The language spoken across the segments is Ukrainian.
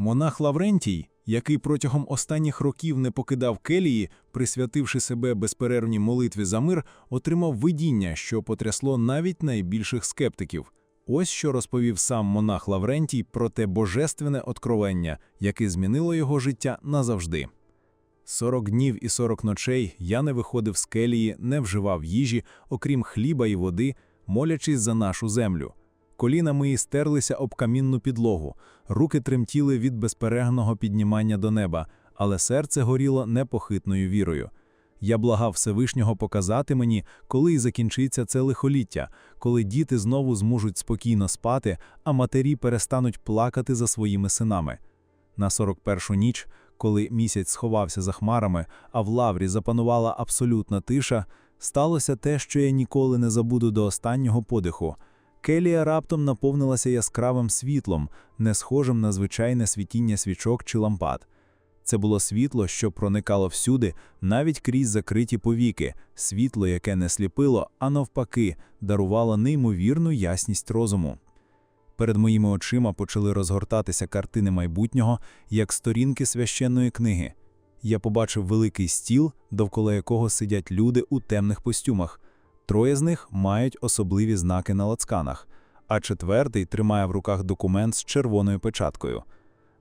Монах Лаврентій, який протягом останніх років не покидав келії, присвятивши себе безперервній молитві за мир, отримав видіння, що потрясло навіть найбільших скептиків. Ось що розповів сам монах Лаврентій про те божественне откровення, яке змінило його життя назавжди. Сорок днів і сорок ночей я не виходив з келії, не вживав їжі, окрім хліба і води, молячись за нашу землю. Коліна мої стерлися об камінну підлогу, руки тремтіли від безперервного піднімання до неба, але серце горіло непохитною вірою. Я благав Всевишнього показати мені, коли й закінчиться це лихоліття, коли діти знову зможуть спокійно спати, а матері перестануть плакати за своїми синами. На 41-шу ніч, коли місяць сховався за хмарами, а в лаврі запанувала абсолютна тиша, сталося те, що я ніколи не забуду до останнього подиху. Келія раптом наповнилася яскравим світлом, не схожим на звичайне світіння свічок чи лампад. Це було світло, що проникало всюди, навіть крізь закриті повіки, світло, яке не сліпило, а навпаки, дарувало неймовірну ясність розуму. Перед моїми очима почали розгортатися картини майбутнього, як сторінки священної книги. Я побачив великий стіл, довкола якого сидять люди у темних костюмах. Троє з них мають особливі знаки на лацканах, а четвертий тримає в руках документ з червоною печаткою.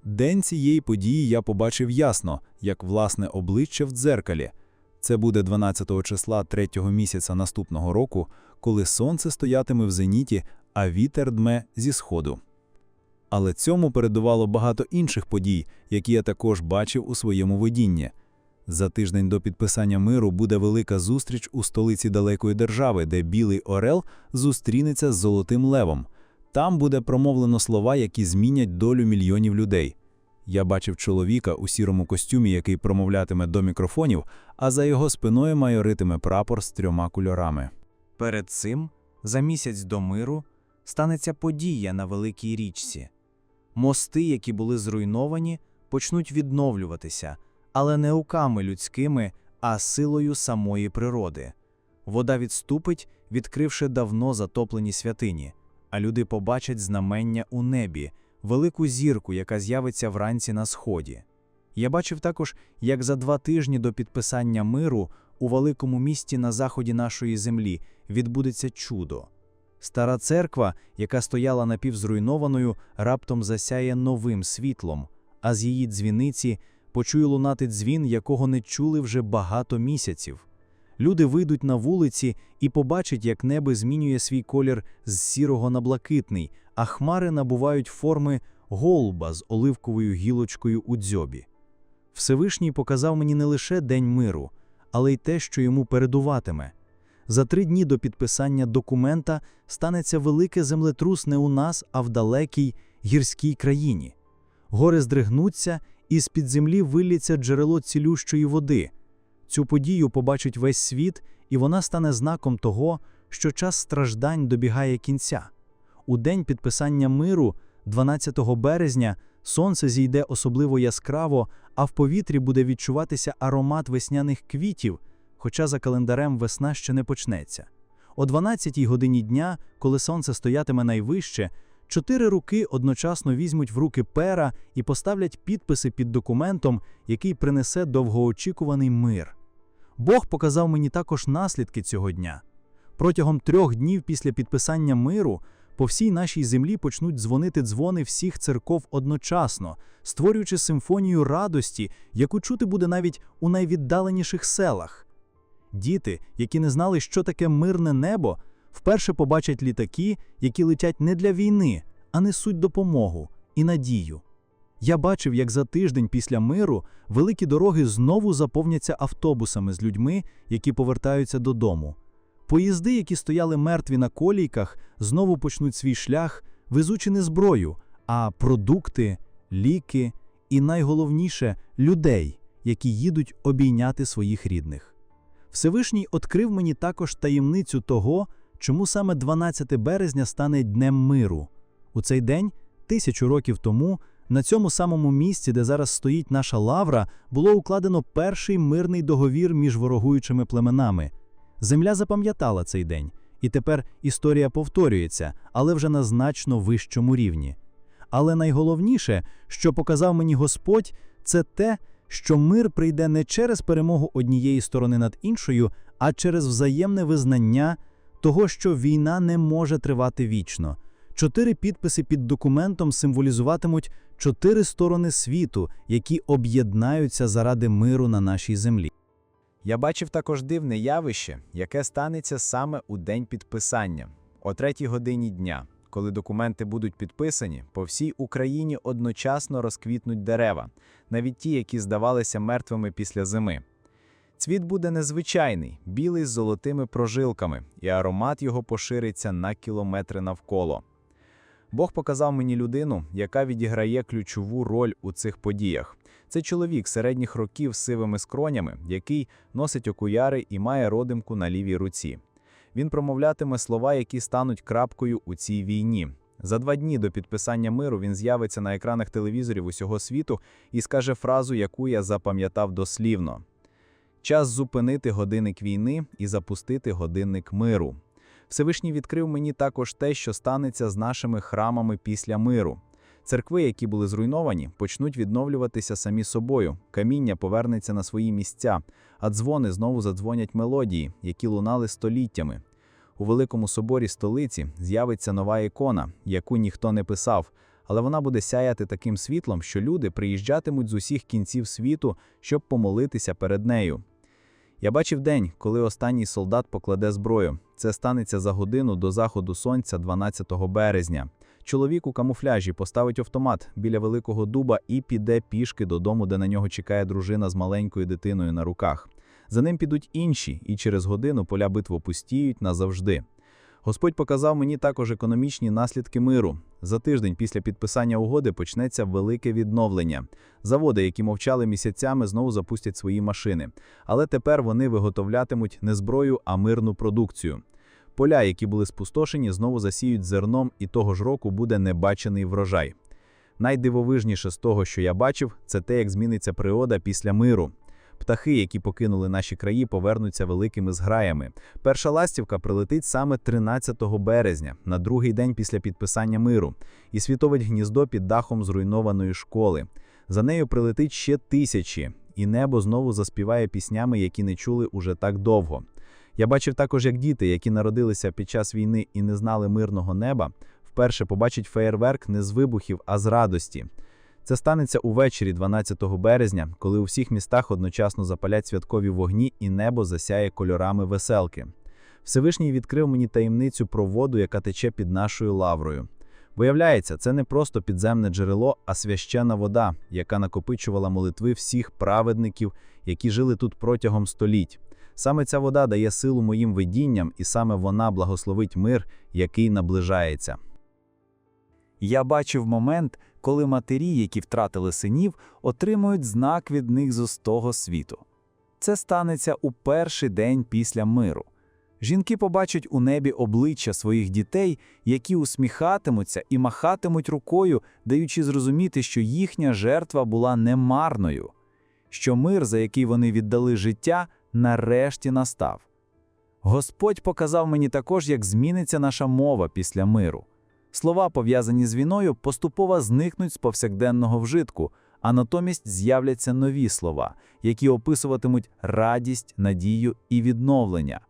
День цієї події я побачив ясно, як власне обличчя в дзеркалі. Це буде 12 числа третього місяця наступного року, коли сонце стоятиме в зеніті, а вітер дме зі сходу. Але цьому передувало багато інших подій, які я також бачив у своєму видінні. За тиждень до підписання миру буде велика зустріч у столиці далекої держави, де білий орел зустрінеться з золотим левом. Там буде промовлено слова, які змінять долю мільйонів людей. Я бачив чоловіка у сірому костюмі, який промовлятиме до мікрофонів, а за його спиною майоритиме прапор з трьома кольорами. Перед цим, за місяць до миру, станеться подія на великій річці. Мости, які були зруйновані, почнуть відновлюватися, але не руками людськими, а силою самої природи. Вода відступить, відкривши давно затоплені святині, а люди побачать знамення у небі, велику зірку, яка з'явиться вранці на сході. Я бачив також, як за два тижні до підписання миру у великому місті на заході нашої землі відбудеться чудо. Стара церква, яка стояла напівзруйнованою, раптом засяє новим світлом, а з її дзвіниці почує лунати дзвін, якого не чули вже багато місяців. Люди вийдуть на вулиці і побачать, як небо змінює свій колір з сірого на блакитний, а хмари набувають форми голуба з оливковою гілочкою у дзьобі. Всевишній показав мені не лише день миру, але й те, що йому передуватиме. За три дні до підписання документа станеться велике землетрус не у нас, а в далекій гірській країні. Гори здригнуться, і з-під землі виллється джерело цілющої води. Цю подію побачить весь світ, і вона стане знаком того, що час страждань добігає кінця. У день підписання миру, 12 березня, сонце зійде особливо яскраво, а в повітрі буде відчуватися аромат весняних квітів, хоча за календарем весна ще не почнеться. О 12 годині дня, коли сонце стоятиме найвище, чотири руки одночасно візьмуть в руки пера і поставлять підписи під документом, який принесе довгоочікуваний мир. Бог показав мені також наслідки цього дня. Протягом трьох днів після підписання миру по всій нашій землі почнуть дзвонити дзвони всіх церков одночасно, створюючи симфонію радості, яку чути буде навіть у найвіддаленіших селах. Діти, які не знали, що таке мирне небо, вперше побачать літаки, які летять не для війни, а несуть допомогу і надію. Я бачив, як за тиждень після миру великі дороги знову заповняться автобусами з людьми, які повертаються додому. Поїзди, які стояли мертві на колійках, знову почнуть свій шлях, везучи не зброю, а продукти, ліки і найголовніше людей, які їдуть обійняти своїх рідних. Всевишній відкрив мені також таємницю того, чому саме 12 березня стане Днем миру. У цей день, тисячу років тому, на цьому самому місці, де зараз стоїть наша лавра, було укладено перший мирний договір між ворогуючими племенами. Земля запам'ятала цей день, і тепер історія повторюється, але вже на значно вищому рівні. Але найголовніше, що показав мені Господь, це те, що мир прийде не через перемогу однієї сторони над іншою, а через взаємне визнання того, що війна не може тривати вічно. Чотири підписи під документом символізуватимуть чотири сторони світу, які об'єднаються заради миру на нашій землі. Я бачив також дивне явище, яке станеться саме у день підписання, о третій годині дня, коли документи будуть підписані, по всій Україні одночасно розквітнуть дерева, навіть ті, які здавалися мертвими після зими. Цвіт буде незвичайний, білий з золотими прожилками, і аромат його пошириться на кілометри навколо. Бог показав мені людину, яка відіграє ключову роль у цих подіях. Це чоловік середніх років з сивими скронями, який носить окуляри і має родимку на лівій руці. Він промовлятиме слова, які стануть крапкою у цій війні. За два дні до підписання миру він з'явиться на екранах телевізорів усього світу і скаже фразу, яку я запам'ятав дослівно: Час зупинити годинник війни і запустити годинник миру. Всевишній відкрив мені також те, що станеться з нашими храмами після миру. Церкви, які були зруйновані, почнуть відновлюватися самі собою, каміння повернеться на свої місця, а дзвони знову задзвонять мелодії, які лунали століттями. У Великому соборі столиці з'явиться нова ікона, яку ніхто не писав, але вона буде сяяти таким світлом, що люди приїжджатимуть з усіх кінців світу, щоб помолитися перед нею. Я бачив день, коли останній солдат покладе зброю. Це станеться за годину до заходу сонця 12 березня. Чоловік у камуфляжі поставить автомат біля великого дуба і піде пішки додому, де на нього чекає дружина з маленькою дитиною на руках. За ним підуть інші, і через годину поля битв опустіють назавжди. Господь показав мені також економічні наслідки миру. За тиждень після підписання угоди почнеться велике відновлення. Заводи, які мовчали місяцями, знову запустять свої машини. Але тепер вони виготовлятимуть не зброю, а мирну продукцію. Поля, які були спустошені, знову засіють зерном, і того ж року буде небачений врожай. Найдивовижніше з того, що я бачив, це те, як зміниться природа після миру. Птахи, які покинули наші краї, повернуться великими зграями. Перша ластівка прилетить саме 13 березня, на другий день після підписання миру, і світовить гніздо під дахом зруйнованої школи. За нею прилетить ще тисячі, і небо знову заспіває піснями, які не чули уже так довго. Я бачив також, як діти, які народилися під час війни і не знали мирного неба, вперше побачать феєрверк не з вибухів, а з радості. Це станеться увечері 12 березня, коли у всіх містах одночасно запалять святкові вогні і небо засяє кольорами веселки. Всевишній відкрив мені таємницю про воду, яка тече під нашою лаврою. Виявляється, це не просто підземне джерело, а священна вода, яка накопичувала молитви всіх праведників, які жили тут протягом століть. Саме ця вода дає силу моїм видінням, і саме вона благословить мир, який наближається. Я бачив момент, коли матері, які втратили синів, отримують знак від них з того світу. Це станеться у перший день після миру. Жінки побачать у небі обличчя своїх дітей, які усміхатимуться і махатимуть рукою, даючи зрозуміти, що їхня жертва була немарною, що мир, за який вони віддали життя, нарешті настав. Господь показав мені також, як зміниться наша мова після миру. Слова, пов'язані з війною, поступово зникнуть з повсякденного вжитку, а натомість з'являться нові слова, які описуватимуть радість, надію і відновлення.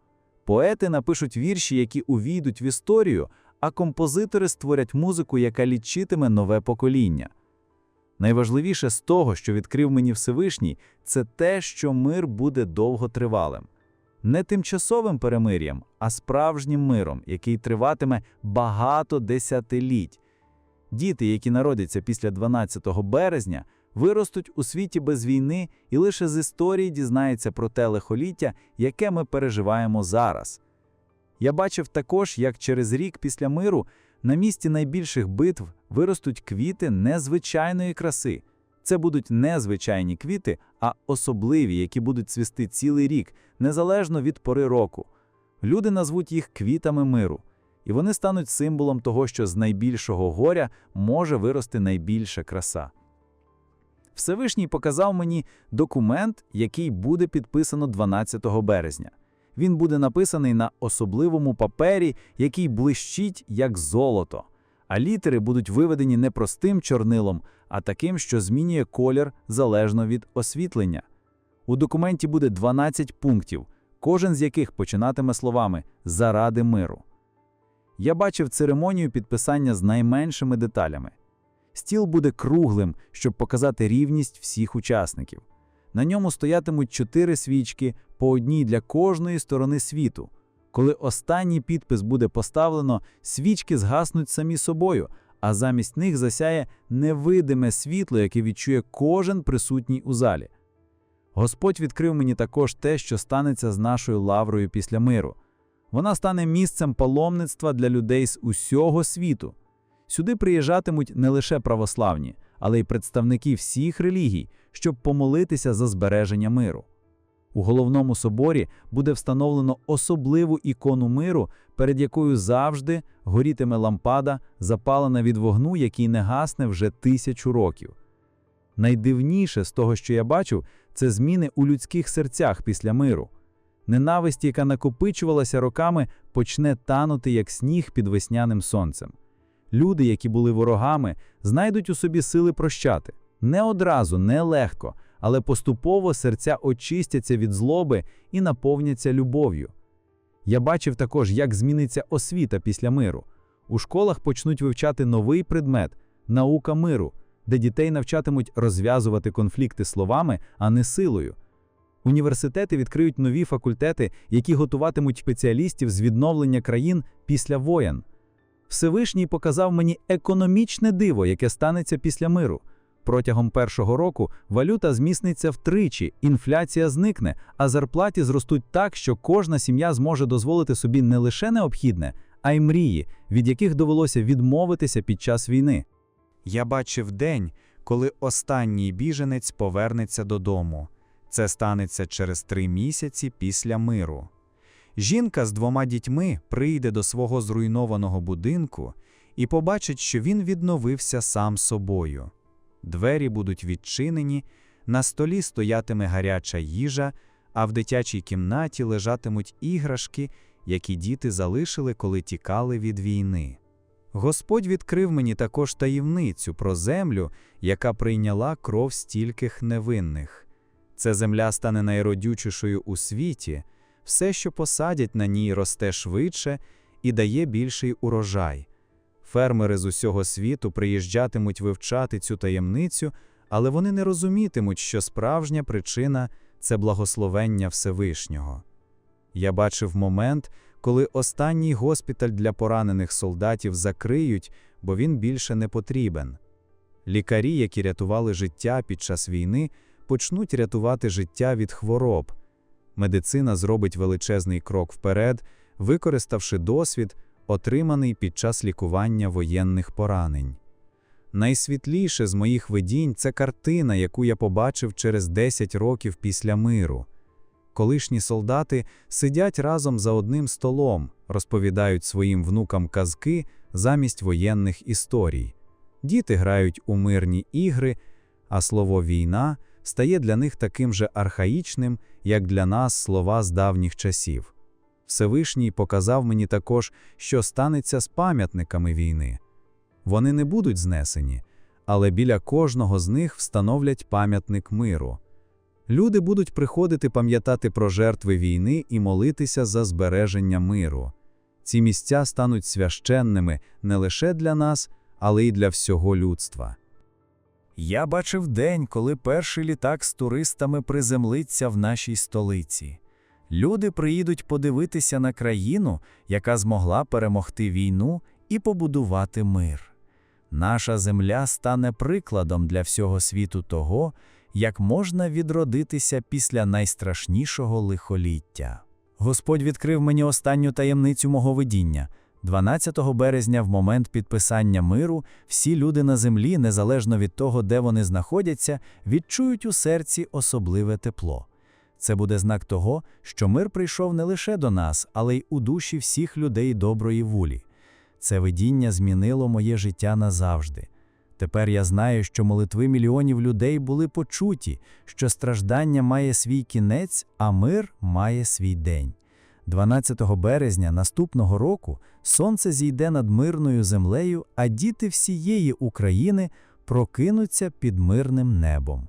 Поети напишуть вірші, які увійдуть в історію, а композитори створять музику, яка лічитиме нове покоління. Найважливіше з того, що відкрив мені Всевишній, це те, що мир буде довготривалим. Не тимчасовим перемир'ям, а справжнім миром, який триватиме багато десятиліть. Діти, які народяться після 12 березня, виростуть у світі без війни і лише з історії дізнаються про те лихоліття, яке ми переживаємо зараз. Я бачив також, як через рік після миру на місці найбільших битв виростуть квіти незвичайної краси. Це будуть не звичайні квіти, а особливі, які будуть цвісти цілий рік, незалежно від пори року. Люди назвуть їх квітами миру, і вони стануть символом того, що з найбільшого горя може вирости найбільша краса. Всевишній показав мені документ, який буде підписано 12 березня. Він буде написаний на особливому папері, який блищить як золото. А літери будуть виведені не простим чорнилом, а таким, що змінює колір залежно від освітлення. У документі буде 12 пунктів, кожен з яких починатиме словами заради миру. Я бачив церемонію підписання з найменшими деталями. Стіл буде круглим, щоб показати рівність всіх учасників. На ньому стоятимуть чотири свічки по одній для кожної сторони світу. Коли останній підпис буде поставлено, свічки згаснуть самі собою, а замість них засяє невидиме світло, яке відчує кожен присутній у залі. Господь відкрив мені також те, що станеться з нашою лаврою після миру. Вона стане місцем паломництва для людей з усього світу. Сюди приїжджатимуть не лише православні, але й представники всіх релігій, щоб помолитися за збереження миру. У головному соборі буде встановлено особливу ікону миру, перед якою завжди горітиме лампада, запалена від вогну, який не гасне вже тисячу років. Найдивніше з того, що я бачу, це зміни у людських серцях після миру. Ненависть, яка накопичувалася роками, почне танути як сніг під весняним сонцем. Люди, які були ворогами, знайдуть у собі сили прощати. Не одразу, не легко, але поступово серця очистяться від злоби і наповняться любов'ю. Я бачив також, як зміниться освіта після миру. У школах почнуть вивчати новий предмет наука миру, де дітей навчатимуть розв'язувати конфлікти словами, а не силою. Університети відкриють нові факультети, які готуватимуть спеціалістів з відновлення країн після воєн. Всевишній показав мені економічне диво, яке станеться після миру. Протягом першого року валюта зміцниться втричі, інфляція зникне, а зарплаті зростуть так, що кожна сім'я зможе дозволити собі не лише необхідне, а й мрії, від яких довелося відмовитися під час війни. Я бачив день, коли останній біженець повернеться додому. Це станеться через три місяці після миру. Жінка з двома дітьми прийде до свого зруйнованого будинку і побачить, що він відновився сам собою. Двері будуть відчинені, на столі стоятиме гаряча їжа, а в дитячій кімнаті лежатимуть іграшки, які діти залишили, коли тікали від війни. Господь відкрив мені також таємницю про землю, яка прийняла кров стільких невинних. Ця земля стане найродючішою у світі, все, що посадять на ній, росте швидше і дає більший урожай. Фермери з усього світу приїжджатимуть вивчати цю таємницю, але вони не розумітимуть, що справжня причина це благословення Всевишнього. Я бачив момент, коли останній госпіталь для поранених солдатів закриють, бо він більше не потрібен. Лікарі, які рятували життя під час війни, почнуть рятувати життя від хвороб. Медицина зробить величезний крок вперед, використавши досвід, отриманий під час лікування воєнних поранень. Найсвітліше з моїх видінь це картина, яку я побачив через 10 років після миру. Колишні солдати сидять разом за одним столом, розповідають своїм внукам казки замість воєнних історій. Діти грають у мирні ігри, а слово війна стає для них таким же архаїчним, як для нас слова з давніх часів. Всевишній показав мені також, що станеться з пам'ятниками війни. Вони не будуть знесені, але біля кожного з них встановлять пам'ятник миру. Люди будуть приходити пам'ятати про жертви війни і молитися за збереження миру. Ці місця стануть священними не лише для нас, але й для всього людства. Я бачив день, коли перший літак з туристами приземлиться в нашій столиці. Люди приїдуть подивитися на країну, яка змогла перемогти війну і побудувати мир. Наша земля стане прикладом для всього світу того, як можна відродитися після найстрашнішого лихоліття. Господь відкрив мені останню таємницю мого видіння. 12 березня, в момент підписання миру, всі люди на землі, незалежно від того, де вони знаходяться, відчують у серці особливе тепло. Це буде знак того, що мир прийшов не лише до нас, але й у душі всіх людей доброї волі. Це видіння змінило моє життя назавжди. Тепер я знаю, що молитви мільйонів людей були почуті, що страждання має свій кінець, а мир має свій день. 12 березня наступного року сонце зійде над мирною землею, а діти всієї України прокинуться під мирним небом.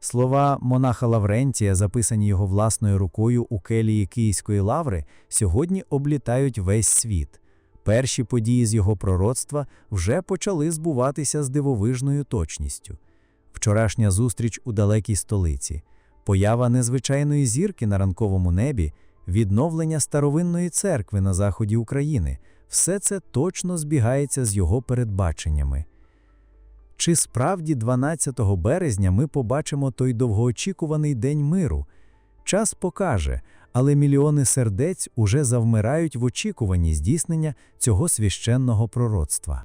Слова монаха Лаврентія, записані його власною рукою у келії Київської лаври, сьогодні облітають весь світ. Перші події з його пророцтва вже почали збуватися з дивовижною точністю. Вчорашня зустріч у далекій столиці, поява незвичайної зірки на ранковому небі, відновлення старовинної церкви на заході України все це точно збігається з його передбаченнями. Чи справді 12 березня ми побачимо той довгоочікуваний день миру? Час покаже, але мільйони сердець уже завмирають в очікуванні здійснення цього священного пророцтва.